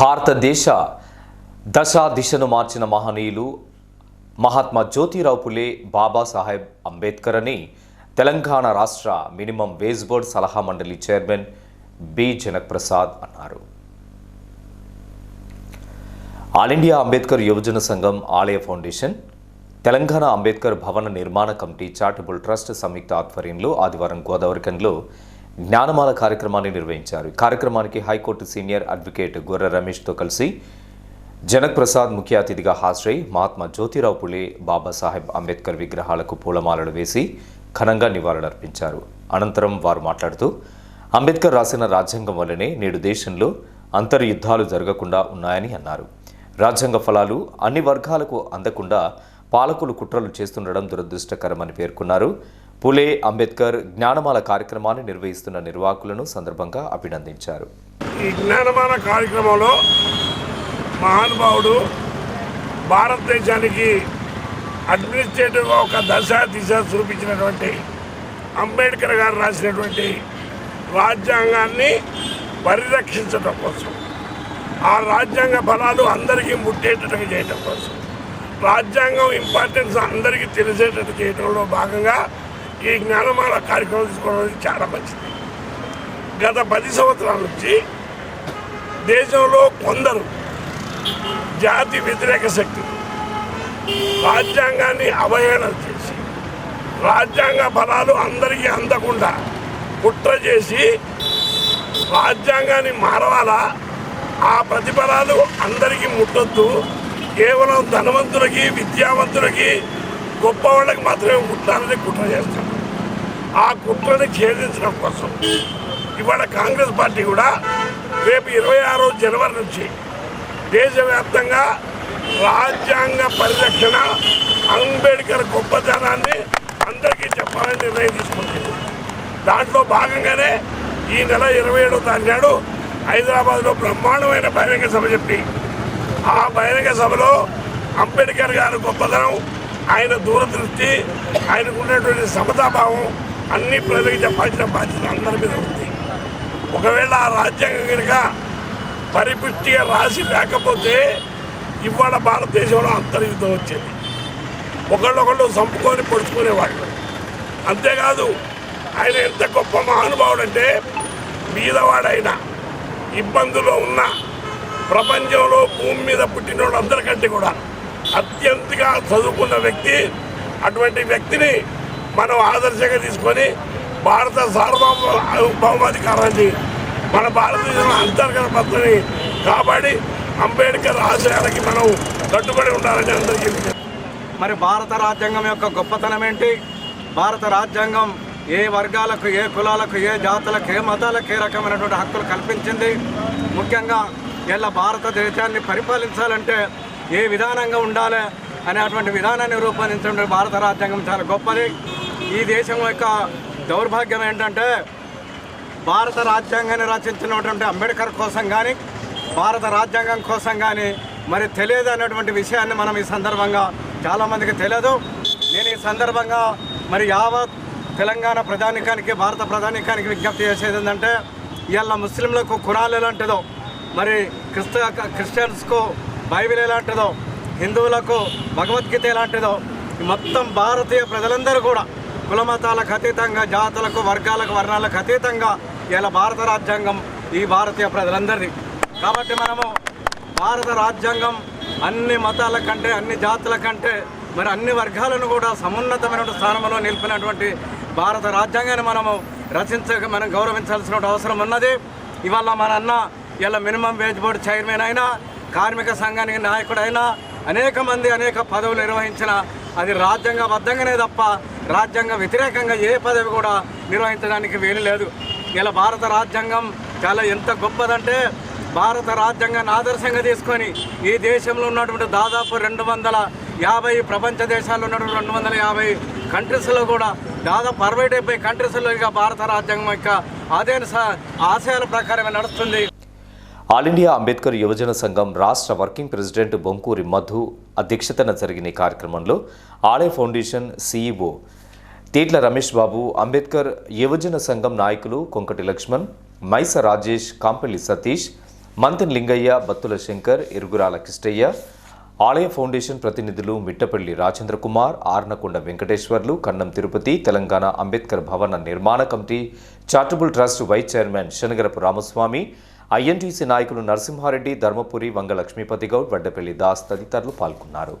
భారతదేశ దశా దిశను మార్చిన మహనీయులు మహాత్మా జ్యోతిరావు పులే బాబాసాహెబ్ అంబేద్కర్ అని తెలంగాణ రాష్ట్ర మినిమం వేజ్ బోర్డ్ సలహా మండలి చైర్మన్ బి. జనక్ ప్రసాద్ అన్నారు. ఆల్ ఇండియా అంబేద్కర్ యువజన సంఘం ఆలయ ఫౌండేషన్ తెలంగాణ అంబేద్కర్ భవన నిర్మాణ కమిటీ చారిటబుల్ ట్రస్ట్ సంయుక్త ఆధ్వర్యంలో ఆదివారం గోదావరికంలో జ్ఞానమాల కార్యక్రమాన్ని నిర్వహించారు. కార్యక్రమానికి హైకోర్టు సీనియర్ అడ్వకేట్ గుర్ర రమేష్తో కలిసి జనక్ ప్రసాద్ ముఖ్య అతిథిగా హాజరై మహాత్మా జ్యోతిరావు పులే బాబాసాహెబ్ అంబేద్కర్ విగ్రహాలకు పూలమాలలు వేసి ఘనంగా నివాళులర్పించారు. అనంతరం వారు మాట్లాడుతూ అంబేద్కర్ రాసిన రాజ్యాంగం వల్లనే నేడు దేశంలో అంతర్యుద్ధాలు జరగకుండా ఉన్నాయని అన్నారు. రాజ్యాంగ ఫలాలు అన్ని వర్గాలకు అందకుండా పాలకులు కుట్రలు చేస్తుండడం దురదృష్టకరమని పేర్కొన్నారు. పులే అంబేద్కర్ జ్ఞానమాల కార్యక్రమాన్ని నిర్వహిస్తున్న నిర్వాహకులను సందర్భంగా అభినందించారు. ఈ జ్ఞానమాల కార్యక్రమంలో మహానుభావుడు భారతదేశానికి అడ్మినిస్ట్రేటివ్గా ఒక దశ దిశ చూపించినటువంటి అంబేద్కర్ గారు రాసినటువంటి రాజ్యాంగాన్ని పరిరక్షించడం కోసం ఆ రాజ్యాంగ ఫలాలు అందరికీ ముట్టేటట్టుగా చేయడం కోసం రాజ్యాంగం ఇంపార్టెన్స్ అందరికీ తెలిసేటట్టు చేయడంలో భాగంగా ఈ జ్ఞానమాల కార్యక్రమం తీసుకోవడం అనేది చాలా మంచిది. గత పది సంవత్సరాల నుంచి దేశంలో కొందరు జాతి వ్యతిరేక శక్తులు రాజ్యాంగాన్ని అవహేళన చేసి రాజ్యాంగ ఫలాలు అందరికీ అందకుండా కుట్ర చేసి రాజ్యాంగాన్ని మారవాలా? ఆ ప్రతిఫలాలు అందరికీ ముట్టొద్దు. కేవలం ధనవంతులకి విద్యావంతులకి గొప్ప వాళ్ళకి మాత్రమే ముట్టాలని కుట్ర చేస్తాం. ఆ కుట్రని ఛేదించడం కోసం. ఇవాళ కాంగ్రెస్ పార్టీ కూడా రేపు ఇరవై ఆరో జనవరి నుంచి దేశవ్యాప్తంగా రాజ్యాంగ పరిరక్షణ అంబేద్కర్ గొప్పతనాన్ని అందరికీ చెప్పాలని నిర్ణయం తీసుకుంది. దాంట్లో భాగంగానే ఈ నెల ఇరవై ఏడో తారీఖు నాడు హైదరాబాద్లో బ్రహ్మాండమైన బహిరంగ సభ చెప్పి ఆ బహిరంగ సభలో అంబేద్కర్ గారి గొప్పతనం ఆయన దూరదృష్టి ఆయనకు ఉన్నటువంటి సమతాభావం అన్ని ప్రజలకు చెప్పాల్సిన బాధ్యత అందరి మీద ఉంది. ఒకవేళ ఆ రాజ్యాంగం కనుక పరిపుష్టిగా రాసి లేకపోతే ఇవాళ భారతదేశంలో అంతర్యుద్ధం వచ్చేది. ఒకళ్ళొకళ్ళు చంపుకొని పొడుచుకునేవాళ్ళు. అంతేకాదు ఆయన ఎంత గొప్ప మహానుభావుడు అంటే మీదవాడైన ఇబ్బందులో ఉన్న ప్రపంచంలో భూమి మీద పుట్టిన వాళ్ళందరికంటే కూడా అత్యంతగా చదువుకున్న వ్యక్తి అటువంటి వ్యక్తిని మనం ఆదర్శంగా తీసుకొని భారత సార్వభౌమాధికారాన్ని మన భారతదేశంలో అంతర్గత పద్ధతిని కాపాడి అంబేద్కర్ ఆశయాలకి మనం కట్టుబడి ఉండాలని అందరికీ మరి భారత రాజ్యాంగం యొక్క గొప్పతనం ఏంటి? భారత రాజ్యాంగం ఏ వర్గాలకు ఏ కులాలకు ఏ జాతులకు ఏ మతాలకు ఏ రకమైనటువంటి హక్కులు కల్పించింది? ముఖ్యంగా ఇలా భారతదేశాన్ని పరిపాలించాలంటే ఏ విధానంగా ఉండాలి అనేటువంటి విధానాన్ని రూపొందించడం భారత రాజ్యాంగం చాలా గొప్పది. ఈ దేశం యొక్క దౌర్భాగ్యం ఏంటంటే భారత రాజ్యాంగాన్ని రచించినటువంటి అంబేద్కర్ కోసం కానీ భారత రాజ్యాంగం కోసం కానీ మరి తెలియదు అన్నటువంటి విషయాన్ని మనం ఈ సందర్భంగా చాలామందికి తెలియదు. నేను ఈ సందర్భంగా మరి యావత్ తెలంగాణ ప్రధానికానికి భారత ప్రధానికానికి విజ్ఞప్తి చేసేది ఏంటంటే ఇవాళ ముస్లింలకు కురాలు ఎలాంటిదో మరి క్రిస్త క్రిస్టియన్స్కు బైబిల్ ఎలాంటిదో హిందువులకు భగవద్గీత ఎలాంటిదో మొత్తం భారతీయ ప్రజలందరూ కూడా కులమతాలకు అతీతంగా జాతులకు వర్గాలకు వర్ణాలకు అతీతంగా ఇలా భారత రాజ్యాంగం ఈ భారతీయ ప్రజలందరిది. కాబట్టి మనము భారత రాజ్యాంగం అన్ని మతాల కంటే అన్ని జాతుల కంటే మరి అన్ని వర్గాలను కూడా సమున్నతమైన స్థానంలో నిలిపినటువంటి భారత రాజ్యాంగాన్ని మనము రచించక మనం గౌరవించాల్సిన అవసరం ఉన్నది. ఇవాళ మన అన్న ఇలా మినిమం వేజ్ బోర్డు చైర్మన్ అయినా కార్మిక సంఘానికి నాయకుడైనా అనేక మంది అనేక పదవులు నిర్వహించిన అది రాజ్యాంగబద్ధంగానే తప్ప రాజ్యాంగ వ్యతిరేకంగా ఏ పదవి కూడా నిర్వహించడానికి వీలు లేదు. ఇలా భారత రాజ్యాంగం చాలా ఎంత గొప్పదంటే భారత రాజ్యాంగాన్ని ఆదర్శంగా తీసుకొని ఈ దేశంలో ఉన్నటువంటి దాదాపు రెండు వందల యాభై ప్రపంచ దేశాల్లో ఉన్నటువంటి రెండు వందల యాభై కంట్రీస్లో కూడా దాదాపు అరవై డెబ్బై కంట్రీస్లో ఇక భారత రాజ్యాంగం యొక్క అదే ఆశయాల ప్రకారమే నడుస్తుంది. ఆల్ ఇండియా అంబేద్కర్ యువజన సంఘం రాష్ట్ర వర్కింగ్ ప్రెసిడెంట్ బొంకూరి మధు అధ్యక్షతన జరిగిన కార్యక్రమంలో ఆలయ ఫౌండేషన్ సీఈఓ తీట్ల రమేష్ బాబు అంబేద్కర్ యువజన సంఘం నాయకులు కొంకటి లక్ష్మణ్ మైస రాజేష్ కాంపల్లి సతీష్ మంతెన్ లింగయ్య బత్తుల శంకర్ ఇరుగురాల కిష్టయ్య ఆలయ ఫౌండేషన్ ప్రతినిధులు మిట్టపల్లి రాజేంద్ర కుమార్ ఆర్నకొండ వెంకటేశ్వర్లు కన్నం తిరుపతి తెలంగాణ అంబేద్కర్ భవన నిర్మాణ committee charitable trust vice chairman Shanagarapu Ramaswamy INTUC నాయకులు నరసింహారెడ్డి ధర్మపురి వంగ లక్ష్మీపతి గౌడ్ వడ్డపల్లి దాస్ తదితరులు పాల్గొన్నారు.